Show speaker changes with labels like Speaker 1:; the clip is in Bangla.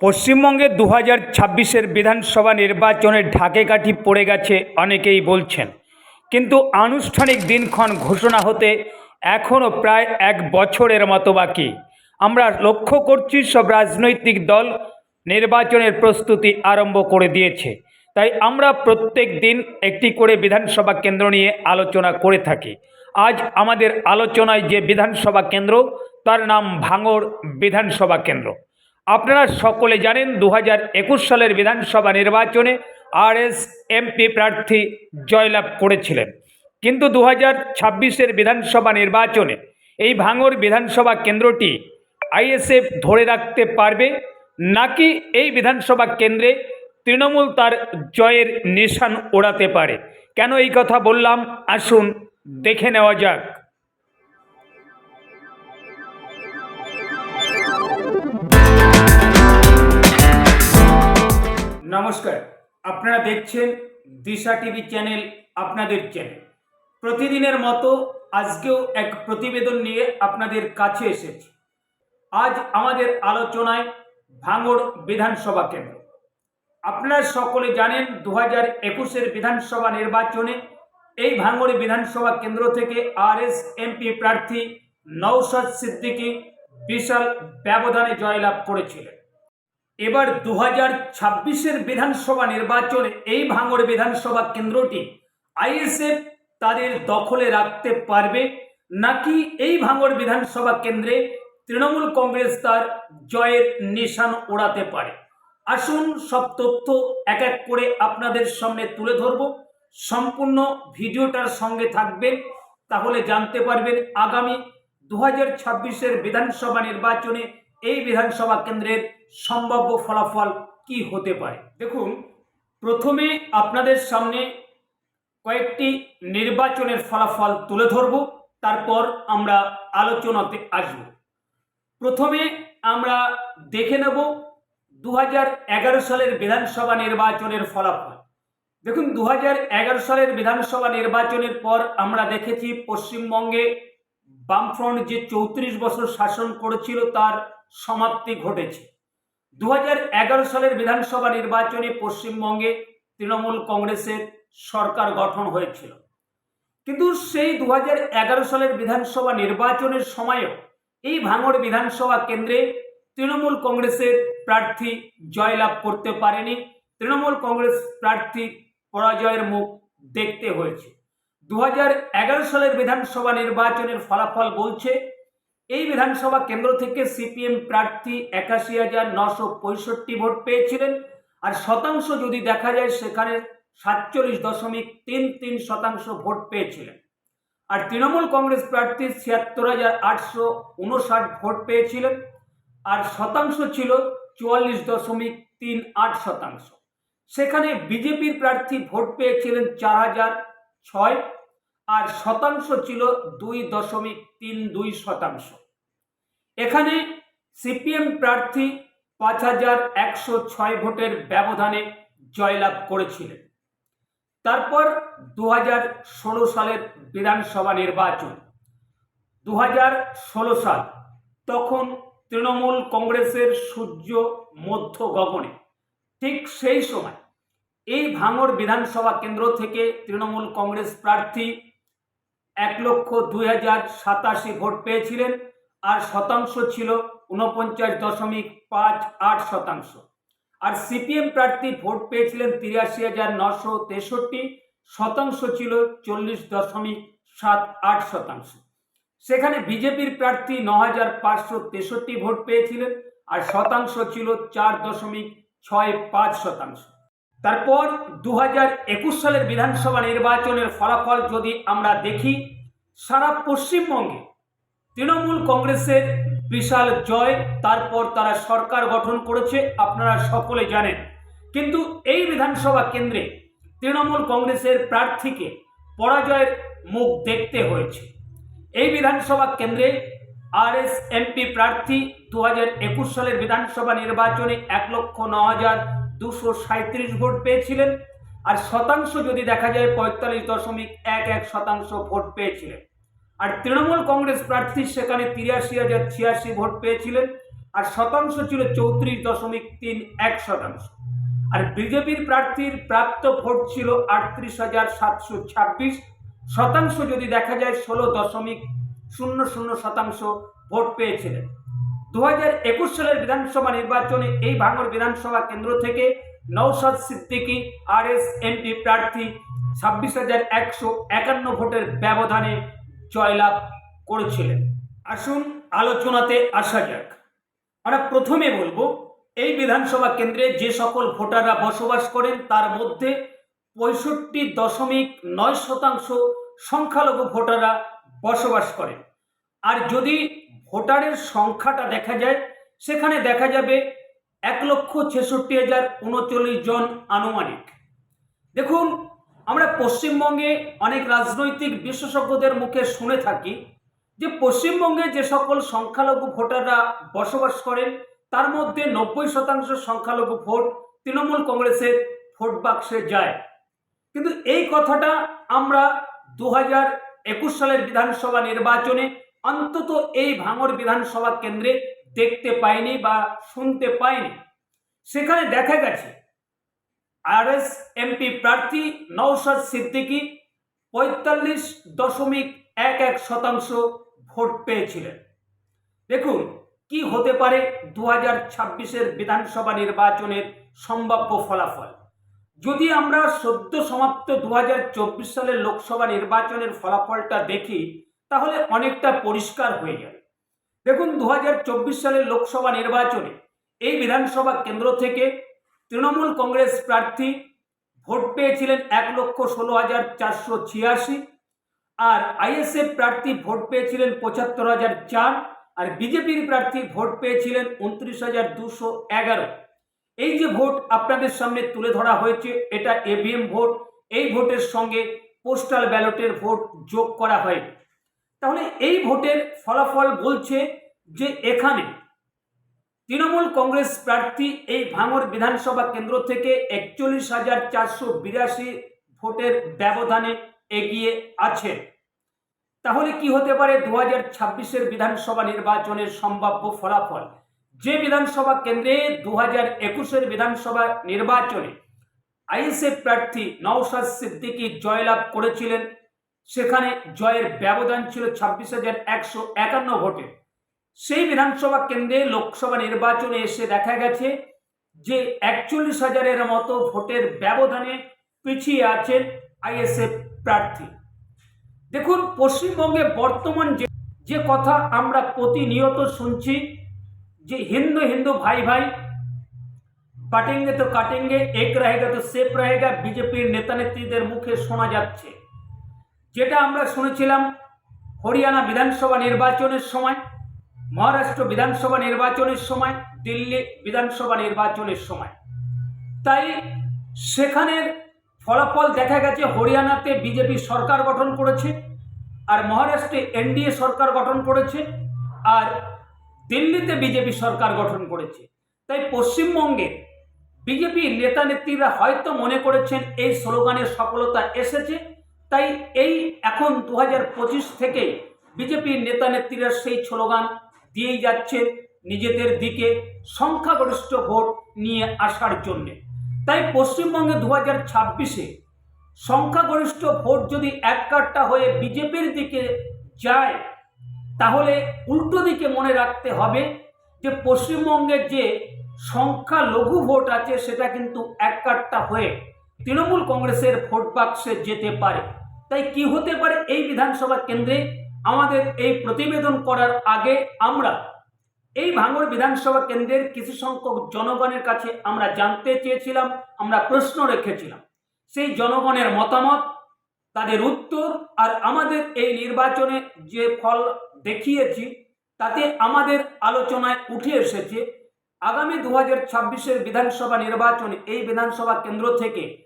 Speaker 1: পশ্চিমবঙ্গে দু হাজার ছাব্বিশের বিধানসভা নির্বাচনের ঢাকে কাঠি পড়ে গেছে অনেকেই বলছেন। কিন্তু আনুষ্ঠানিক দিনক্ষণ ঘোষণা হতে এখনও প্রায় এক বছরের মতো বাকি। আমরা লক্ষ্য করছি সব রাজনৈতিক দল নির্বাচনের প্রস্তুতি আরম্ভ করে দিয়েছে। তাই আমরা প্রত্যেক দিন একটি করে বিধানসভা কেন্দ্র নিয়ে আলোচনা করে থাকি। আজ আমাদের আলোচনায় যে বিধানসভা কেন্দ্র, তার নাম ভাঙড় বিধানসভা কেন্দ্র। আপনারা সকলে জানেন দু একুশ সালের বিধানসভা নির্বাচনে আরএস, এমপি প্রার্থী জয়লাভ করেছিলেন। কিন্তু দু হাজার ছাব্বিশের বিধানসভা নির্বাচনে এই ভাঙর বিধানসভা কেন্দ্রটি আইএসএফ ধরে রাখতে পারবে, নাকি এই বিধানসভা কেন্দ্রে তৃণমূল তার জয়ের নিশান ওড়াতে পারে? কেন এই কথা বললাম? আসুন দেখে নেওয়া যাক। নমস্কার, আপনারা দেখছেন দিশা টিভি চ্যানেল আপনাদের চ্যানেল। প্রতিদিনের মতো আজকেও এক প্রতিবেদন নিয়ে আপনাদের কাছে এসেছি। আজ আমাদের আলোচনায় ভাঙড় বিধানসভা কেন্দ্র। আপনারা সকলে জানেন দু হাজার একুশের বিধানসভা নির্বাচনে এই ভাঙড় বিধানসভা কেন্দ্র থেকে আরএস, এমপি প্রার্থী নৌশাদ সিদ্দিকী বিশাল ব্যবধানে জয়লাভ করেছিলেন। এবার দু হাজার ছাব্বিশের বিধানসভা নির্বাচনে এই ভাঙড় বিধানসভা কেন্দ্রটি আইএসএফ তাদের দখলে রাখতে পারবে নাকি এই ভাঙড় বিধানসভা কেন্দ্রে তৃণমূল কংগ্রেস তার জয়ের নিশান ওড়াতে পারে? আসুন সব তথ্য এক এক করে আপনাদের সামনে তুলে ধরব। সম্পূর্ণ ভিডিওটার সঙ্গে থাকবেন, তাহলে জানতে পারবেন আগামী দু হাজার ছাব্বিশের বিধানসভা নির্বাচনে এই বিধানসভা কেন্দ্রের সম্ভাব্য ফলাফল কি হতে পারে? দেখুন, প্রথমে আপনাদের সামনে কয়েকটি নির্বাচনের ফলাফল তুলে ধরব, তারপর আমরা আলোচনাতে আসব। প্রথমে আমরা দেখে নেব দু হাজার এগারো সালের বিধানসভা নির্বাচনের ফলাফল। দেখুন দু হাজার এগারো সালের বিধানসভা নির্বাচনের পর আমরা দেখেছি পশ্চিমবঙ্গে বামফ্রন্ট যে চৌত্রিশ বছর শাসন করেছিল, তার সমাপ্তি ঘটেছে। দু হাজার এগারো সালের বিধানসভা নির্বাচনে পশ্চিমবঙ্গে তৃণমূল কংগ্রেসের সরকার গঠন হয়েছিল। কিন্তু সেই দু হাজার এগারো সালের বিধানসভা নির্বাচনের সময়ও এই ভাঙড় বিধানসভা কেন্দ্রে তৃণমূল কংগ্রেসের প্রার্থী জয়লাভ করতে পারেনি। তৃণমূল কংগ্রেস প্রার্থী পরাজয়ের মুখ দেখতে হয়েছে। দু হাজার এগারো সালের বিধানসভা নির্বাচনের ফলাফল বলছে এই বিধানসভা কেন্দ্র থেকে সিপিএম প্রার্থী একাশি হাজার নশো পঁয়ষট্টি ভোট পেয়েছিলেন। আর শতাংশ যদি দেখা যায়, সেখানে সাতচল্লিশ দশমিক তিন তিন শতাংশ ভোট পেয়েছিলেন। আর তৃণমূল কংগ্রেস প্রার্থী ছিয়াত্তর হাজার আটশো উনষাট ভোট পেয়েছিলেন। আর শতাংশ ছিল চুয়াল্লিশ দশমিক তিন আট শতাংশ। সেখানে বিজেপির প্রার্থী ভোট পেয়েছিলেন চার হাজার ছয় আর শতাংশ ছিল দুই দশমিক তিন দুই শতাংশ। এখানে সিপিএম প্রার্থী পাঁচ হাজার একশো ছয় ভোটের ব্যবধানে জয়লাভ করেছিলেন। তারপর দু হাজার ষোলো সালের বিধানসভা নির্বাচন। দু হাজার ষোলো সাল, তখন তৃণমূল কংগ্রেসের সূর্য মধ্য গগনে। ঠিক সেই সময় এই ভাঙড় বিধানসভা কেন্দ্র থেকে তৃণমূল কংগ্রেস প্রার্থী এক লক্ষ দুই হাজার সাতাশি ভোট পেয়েছিলেন আর শতাংশ ছিল উনপঞ্চাশ দশমিক পাঁচ আট শতাংশ। আর সিপিএম প্রার্থী ভোট পেয়েছিলেন তিরাশি হাজার নশো তেষট্টি, শতাংশ ছিল চল্লিশ দশমিক সাত আট শতাংশ। সেখানে বিজেপির প্রার্থী ন হাজার পাঁচশো তেষট্টি ভোট পেয়েছিলেন আর শতাংশ ছিল চার দশমিক ছয় পাঁচ শতাংশ। তারপর দু হাজার একুশ সালের বিধানসভা নির্বাচনের ফলাফল যদি আমরা দেখি, সারা পশ্চিমবঙ্গে তৃণমূল কংগ্রেসের বিশাল জয়, তারপর তারা সরকার গঠন করেছে, আপনারা সকলে জানেন। কিন্তু এই বিধানসভা কেন্দ্রে তৃণমূল কংগ্রেসের প্রার্থীকে পরাজয়ের মুখ দেখতে হয়েছে। এই বিধানসভা কেন্দ্রে আরএস এমপি প্রার্থী দু হাজার একুশ সালের বিধানসভা নির্বাচনে এক লক্ষ ন হাজার দুশো সাঁত্রিশ ভোট পেয়েছিলেন আর শতাংশ যদি দেখা যায় পঁয়তাল্লিশ দশমিক এক এক শতাংশ ভোট পেয়েছিলেন। আর তৃণমূল কংগ্রেস প্রার্থী সেখানে তিরাশি হাজার ছিয়াশি ভোট পেয়েছিলেন আর শতাংশ ছিল চৌত্রিশ দশমিক তিন এক শতাংশ। আর বিজেপির প্রার্থীর প্রাপ্ত ভোট ছিল আটত্রিশ হাজার সাতশো ছাব্বিশ। শতাংশ যদি দেখা যায় ষোলো দশমিক শূন্য শূন্য শতাংশ ভোট পেয়েছিলেন। দু হাজার একুশ সালের বিধানসভা নির্বাচনে এই ভাঙর বিধানসভা কেন্দ্র থেকে নৌসাদ সিদ্দিকী আর এস এমপি প্রার্থী ছাব্বিশ হাজার একশো একান্ন ভোটের ব্যবধানে জয়লাভ করেছিলেন। আসুন আলোচনাতে আসা যাক। আমরা প্রথমে বলব, এই বিধানসভা কেন্দ্রে যে সকল ভোটাররা বসবাস করেন, তার মধ্যে পঁয়ষট্টি দশমিক নয় শতাংশ সংখ্যালঘু ভোটাররা বসবাস করেন। আর যদি ভোটারের সংখ্যাটা দেখা যায়, সেখানে দেখা যাবে এক লক্ষ ছেষট্টি হাজার উনচল্লিশ জন আনুমানিক। দেখুন, আমরা পশ্চিমবঙ্গে অনেক রাজনৈতিক বিশেষজ্ঞদের মুখে শুনে থাকি যে পশ্চিমবঙ্গে যে সকল সংখ্যালঘু ভোটাররা বসবাস করেন, তার মধ্যে নব্বই শতাংশ সংখ্যালঘু ভোট তৃণমূল কংগ্রেসের ভোট বাক্সে যায়। কিন্তু এই কথাটা আমরা দু একুশ সালের বিধানসভা নির্বাচনে অন্তত এই ভাঙর বিধানসভা কেন্দ্রে দেখতে পাইনি বা শুনতে পাইনি। সেখানে দেখা গেছে আর এস এমপি প্রার্থী নৌসাদ সিদ্দিকী পঁয়তাল্লিশ দশমিক এক এক শতাংশ ভোট পেয়েছিলেন। দেখুন, কি হতে পারে দু হাজার ছাব্বিশের বিধানসভা নির্বাচনের সম্ভাব্য ফলাফল। যদি আমরা সদ্য সমাপ্ত দু হাজার চব্বিশ সালের লোকসভা নির্বাচনের ফলাফলটা দেখি তাহলে অনেকটা পরিষ্কার হয়ে যাবে দেখুন দু হাজার চব্বিশ সালের লোকসভা নির্বাচনে এই বিধানসভা কেন্দ্র থেকে তৃণমূল কংগ্রেস প্রার্থী ভোট পেয়েছিলেন এক লক্ষ ষোলো হাজার চারশো ছিয়াশি, আর আইএসএফ প্রার্থী ভোট পেয়েছিলেন পঁচাত্তর হাজার চার, আর বিজেপির প্রার্থী ভোট পেয়েছিলেন উনত্রিশ হাজার দুশো এগারো। এই যে ভোট আপনাদের সামনে তুলে ধরা হয়েছে, এটা এভিএম ভোট। এই ভোটের সঙ্গে পোস্টাল ব্যালটের ভোট যোগ করা হয় তাহলে এই ভোটের ফলাফল বলছে যে এখানে তৃণমূল কংগ্রেস প্রার্থী এই ভাঙর বিধানসভা কেন্দ্র থেকে একচল্লিশ হাজার চারশো বিরাশি ভোটের ব্যবধানে এগিয়ে আছে। তাহলে কি হতে পারে? দু হাজার ছাব্বিশের বিধানসভা নির্বাচনের সম্ভাব্য ফলাফল। যে বিধানসভা কেন্দ্রে দু হাজার একুশের বিধানসভা নির্বাচনে আইএসএফ প্রার্থী নওশাদ সিদ্দিকী জয়লাভ করেছিলেন সেখানে জয়ের ব্যবধান ছিল ছাব্বিশ হাজার একশো একান্ন ভোটে। সেই বিধানসভা কেন্দ্রে লোকসভা নির্বাচনে এসে দেখা গেছে যে একচল্লিশ হাজারের মতো ভোটের ব্যবধানে পিছিয়ে আছেন আইএসএফ প্রার্থী। দেখুন, পশ্চিমবঙ্গে বর্তমান যে যে কথা আমরা প্রতিনিয়ত শুনছি যে হিন্দু হিন্দু ভাই ভাই কাটেঙ্গে তো কাটেঙ্গে, এক রহেগা তো সেফ রহেগা বিজেপির নেতা নেত্রীদের মুখে শোনা যাচ্ছে। যেটা আমরা শুনেছিলাম হরিয়ানা বিধানসভা নির্বাচনের সময়, মহারাষ্ট্র বিধানসভা নির্বাচনের সময়, দিল্লি বিধানসভা নির্বাচনের সময়। তাই সেখানের ফলাফল দেখা গেছে হরিয়ানাতে বিজেপি সরকার গঠন করেছে, আর মহারাষ্ট্রে এনডিএ সরকার গঠন করেছে, আর দিল্লিতে বিজেপি সরকার গঠন করেছে। তাই পশ্চিমবঙ্গে বিজেপি নেতা নেত্রীরা হয়তো মনে করেছেন এই স্লোগানের সফলতা এসেছে তাই এই এখন দু হাজার পঁচিশ থেকে বিজেপির নেতা নেত্রীরা সেই স্লোগান দিয়েই যাচ্ছে নিজেদের দিকে সংখ্যাগরিষ্ঠ ভোট নিয়ে আসার জন্যে। তাই পশ্চিমবঙ্গে দু হাজার ছাব্বিশে সংখ্যাগরিষ্ঠ ভোট যদি এক কাট্টা হয়ে বিজেপির দিকে যায়, তাহলে উল্টো দিকে মনে রাখতে হবে যে পশ্চিমবঙ্গের যে সংখ্যা লঘু ভোট আছে সেটা কিন্তু এক কাট্টা হয়ে তৃণমূল কংগ্রেসের ভোট বাক্সে যেতে পারে। তাই কি হতে পারে এই বিধানসভা কেন্দ্রে? আমাদের এই প্রতিবেদন করার আগে আমরা এই ভাঙর বিধানসভা কেন্দ্রের কিছু সংখ্যক জনগণের কাছে আমরা জানতে চেয়েছিলাম, আমরা প্রশ্ন রেখেছিলাম। সেই জনগণের মতামত, তাদের উত্তর আর আমাদের এই নির্বাচনে যে ফল দেখিয়েছি, তাতে আমাদের আলোচনায় উঠে এসেছে, আগামী দু হাজার ছাব্বিশের বিধানসভা নির্বাচনে এই বিধানসভা কেন্দ্র থেকে